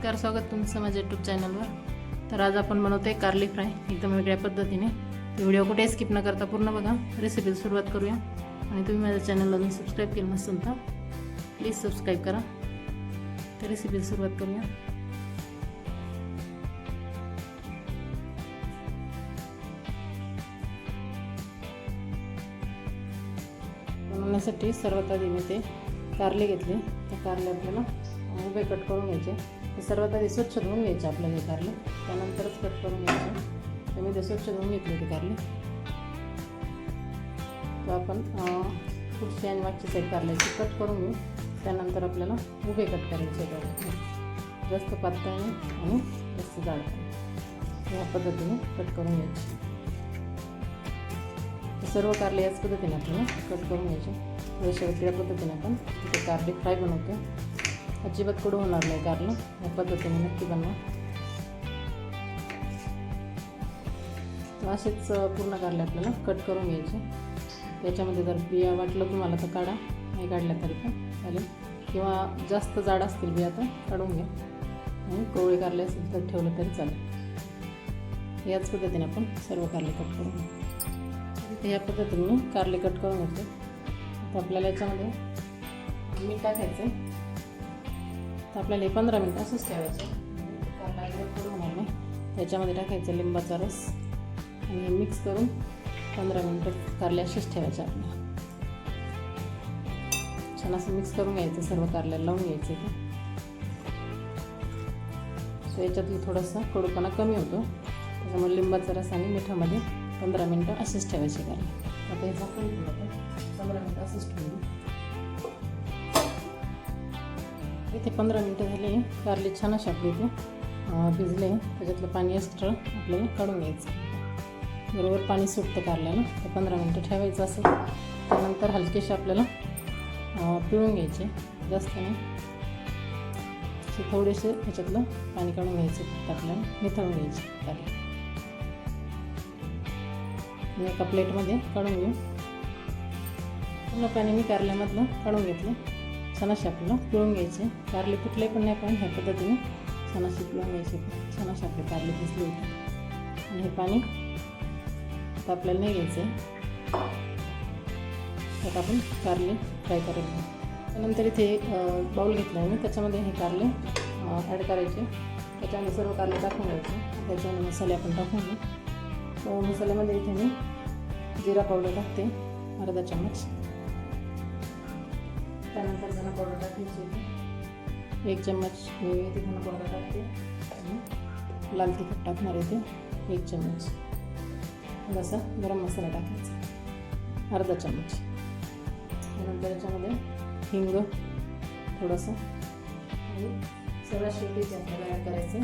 नमस्कार स्वागत तुमचं माझ्या यूट्यूब चॅनलवर तर आज आपण म्हणवतो आहे कार्ली फ्राय एकदम वेगळ्या पद्धतीने. व्हिडिओ कुठे स्किप न करता पूर्ण बघा. रेसिपीला सुरुवात करूया. आणि तुम्ही माझ्या चॅनलला अजून सबस्क्राईब केलं नसेल तर प्लीज सबस्क्राईब करा. तर रेसिपीला सुरुवात करूया. बनवण्यासाठी सर्वात आधी मी ते कारले घेतले. ते कारले आपल्याला उभे कट करून घ्यायचे. हे सर्वात आधी स्वच्छ धुवून घ्यायचे आपल्याला हे कारले त्यानंतरच कट करून घ्यायचं. तर मी ते स्वच्छ धुवून घेतले ते कारले तर आपण पुढची आणि मागची साईड कारल्याची कट करून घेऊ. त्यानंतर आपल्याला उभे कट करायचे जास्त पातळ नाही आणि जास्त जाड या पद्धतीने कट करून घ्यायचे. सर्व कारले याच पद्धतीने आपल्याला कट करून घ्यायचे. थोड्याशा वेगळ्या पद्धतीने आपण तिथे कारले फ्राय बनवतो अजिबात कडू होणार नाही कारलं या पद्धतीने नक्की बनवा. असेच पूर्ण कारले आपल्याला कट करून घ्यायचे. त्याच्यामध्ये जर बिया वाटलं तुम्हाला तर काढा. नाही काढल्या तरी पण चालेल. किंवा जास्त जाड असतील बिया तर काढून घ्या. आणि कोवळे कारले असेल तर ठेवलं तरी चालेल. याच पद्धतीने आपण सर्व कारले कट करून घेऊ. ह्या या पद्धतीने मी कारले कट करून घेते आता आपल्याला याच्यामध्ये मीठ टाकायचं आहे तर आपल्याला हे पंधरा मिनटं असंच ठेवायचं. त्याच्यामध्ये टाकायचं लिंबाचा रस. आणि मिक्स करून पंधरा मिनटं कारले असेच ठेवायचे आपल्याला छान असं मिक्स करून घ्यायचं सर्व कारल्याला लावून घ्यायचं ते तर याच्यातलं थोडासा कडूपणा कमी होतो. त्याच्यामुळे लिंबाचा रस आणि मिठामध्ये पंधरा मिनटं असेच ठेवायचे कारले आता याचा पण पंधरा मिनटं असेच ठेवू. इथे पंधरा मिनटं झाले. कारले छान असे आपले इथे भिजले. त्याच्यातलं पाणी एक्स्ट्रा आपल्याला काढून घ्यायचं. बरोबर पाणी सुटतं कारल्याला. तर पंधरा मिनटं ठेवायचं असेल त्यानंतर हलकेसे आपल्याला पिळून घ्यायचे. जास्त नाही. थोडेसे त्याच्यातलं पाणी काढून घ्यायचं आपल्याला निथळून घ्यायचे कारले. एका प्लेटमध्ये काढून घेऊ. पूर्ण पाणी मी कारल्यामधलं काढून घेतलं. छान असे आपल्याला पिळून घ्यायचे. कारले कुठले पण नाही पण ह्या पद्धतीने छान असे पिळून घ्यायचे. छान असे आपले कारले पिसले होते. आणि हे पाणी आता आपल्याला नाही घ्यायचं आहे त्यात आपण कारले फ्राय करायचे त्यानंतर इथे बाऊल घेतला आहे मी. त्याच्यामध्ये हे कारले ॲड करायचे. त्याच्यामध्ये सर्व कारले टाकून घ्यायचे. त्याच्यामध्ये मसाले आपण टाकून घेऊ. मसाल्यामध्ये इथे मी जिरा पावडर टाकते. अर्धा चम्मच. त्यानंतर धना पावडर टाकायची एक चम्मच हे इथे धना पावडर टाकते. लाल तिखट टाकणार आहे ते. एक चम्मच. थोडासा गरम मसाला टाकायचा. अर्धा चम्मच. त्यानंतर याच्यामध्ये हिंग थोडंसं. आणि सगळ्या शेवटीचे आपल्याला ॲड करायचे.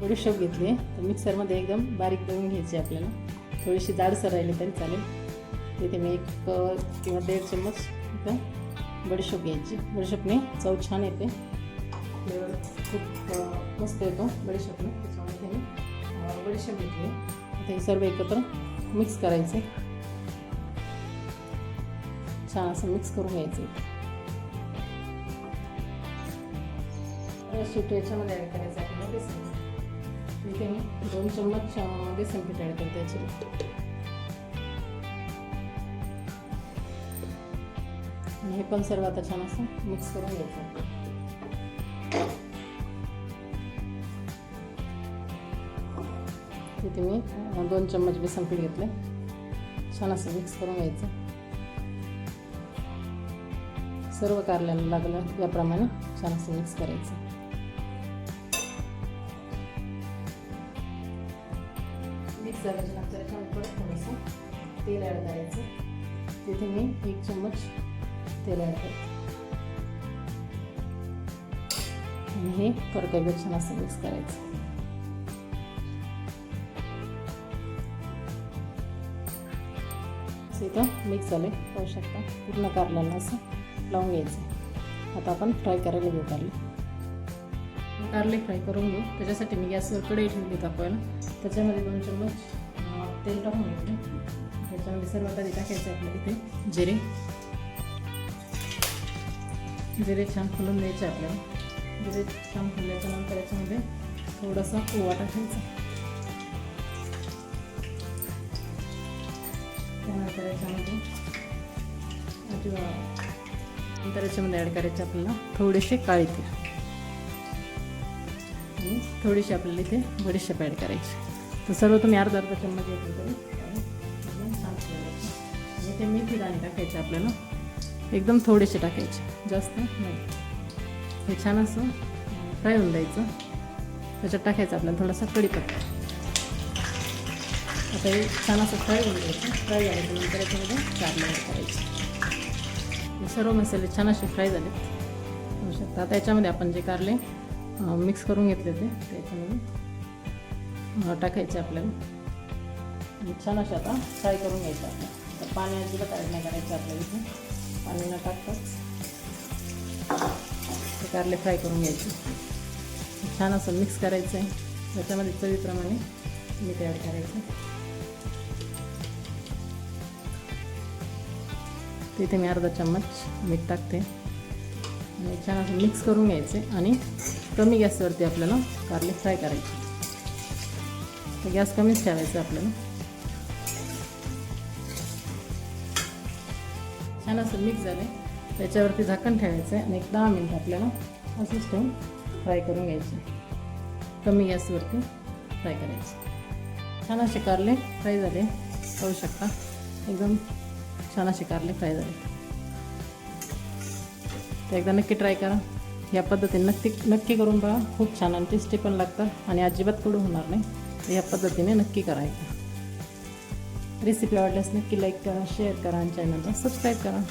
बडीशोप घेतली तर मिक्सरमध्ये एकदम बारीक करून घ्यायची आपल्याला. थोडीशी जाडसर राहिली तरी चालेल. तिथे मी एक किंवा दीड चम्मच इथं बडीशोप घ्यायची. बडीशोपने चव छान येते. खूप मस्त येतो बडीशोपने त्याच्यामध्ये मी बडीशोप घेतली. आता हे सर्व एकत्र मिक्स करायचे. छान असं मिक्स करून घ्यायचं. शेवटी याच्यामध्ये ॲड करायचं आहे बेसन. इथे मी दोन चम्मच बेसन पीठ ॲड करते याच्यामध्ये हे पण सर्व आता छान असं मिक्स करून घ्यायचं तिथे मी दोन चम्मच बेसन पीठ घेतले छान असं मिक्स करून घ्यायचं सर्व कारल्याला लागलं याप्रमाणे छान असं मिक्स करायचं मिक्स झाल्याच्यानंतर परत थोडंसं तेल ॲड करायचं तिथे मी एक चम्मच तेल ॲड करते आणि हे कडकडीत छान असं मिक्स करायचं इथं मिक्स झाले पाहू शकता. पूर्ण कारल्याला असं लावून घ्यायचं. आता आपण फ्राय करायला घेऊ कारले. कारले फ्राय करून घेऊ. त्याच्यासाठी मी गॅसवर कढई ठेवली पहिला त्याच्यामध्ये दोन चम्मच तेल टाकून घेतले. त्याच्यामध्ये सर्वात आधी टाकायचं आपल्या इथे जिरे. जिरे छान फुलून द्यायचे आपल्याला. जिरे छान फुलल्याच्या नंतर याच्यामध्ये थोडासा ओवा टाकायचा. त्यानंतर याच्यामध्ये अजिवा नंतर याच्यामध्ये ॲड करायचे आपल्याला थोडेसे काळे तीळ. आणि थोडीशी आपल्याला इथे बडीशेप ॲड करायची. तर सर्व तुम्ही अर्धा अर्धा चम्मच येतो तरी छान आणि ते मेथी दाणे टाकायचे आपल्याला. एकदम थोडेसे टाकायचे. जास्त नाही. हे छान असं फ्राय होऊन द्यायचं. त्याच्यात टाकायचं आपल्याला थोडासा कढीपत्ता. आता हे छान असं फ्राय होऊन द्यायचं. फ्राय झाल्याच्यानंतर याच्यामध्ये कारले ॲड करायचे. हे सर्व मसाले छान असे फ्राय झाले होऊ शकतात आता याच्यामध्ये आपण जे कारले मिक्स करून घेतले ते त्याच्यामध्ये टाकायचे आपल्याला. छान असे आता फ्राय करून घ्यायचं आपल्याला. तर पाणी अजिबात ॲड नाही करायचं आपल्याला इथे. पाणी न टाकताच कारले फ्राय करून घ्यायचे. छान असं मिक्स करायचं आहे त्याच्यामध्ये चवीप्रमाणे मीठ ॲड करायचं. तिथे मी अर्धा चम्मच मीठ टाकते. आणि छान असं मिक्स करून घ्यायचे. आणि कमी गॅसवरती आपल्याला कारले फ्राय करायचे. गॅस कमीच ठेवायचा आपल्याला. छान असं मिक्स झालं त्याच्यावरती झाकण ठेवायचं आहे आणि एक दहा मिनटं आपल्याला असंच ठेवून फ्राय करून घ्यायचं. कमी गॅसवरती फ्राय करायचं. छान असे कारले फ्राय झाले. खाऊ शकता. एकदम छान असे कारले फ्राय झाले. तर एकदा नक्की ट्राय करा. या पद्धतीने नक्की नक्की करून पहा. खूप छान आणि टेस्टी पण लागतात आणि अजिबात कडू होणार नाही. या पद्धतीने नक्की करायचं रेसिपी आवडल्यास नक्की लाईक करा शेअर करा आणि चॅनलला सबस्क्राईब करा।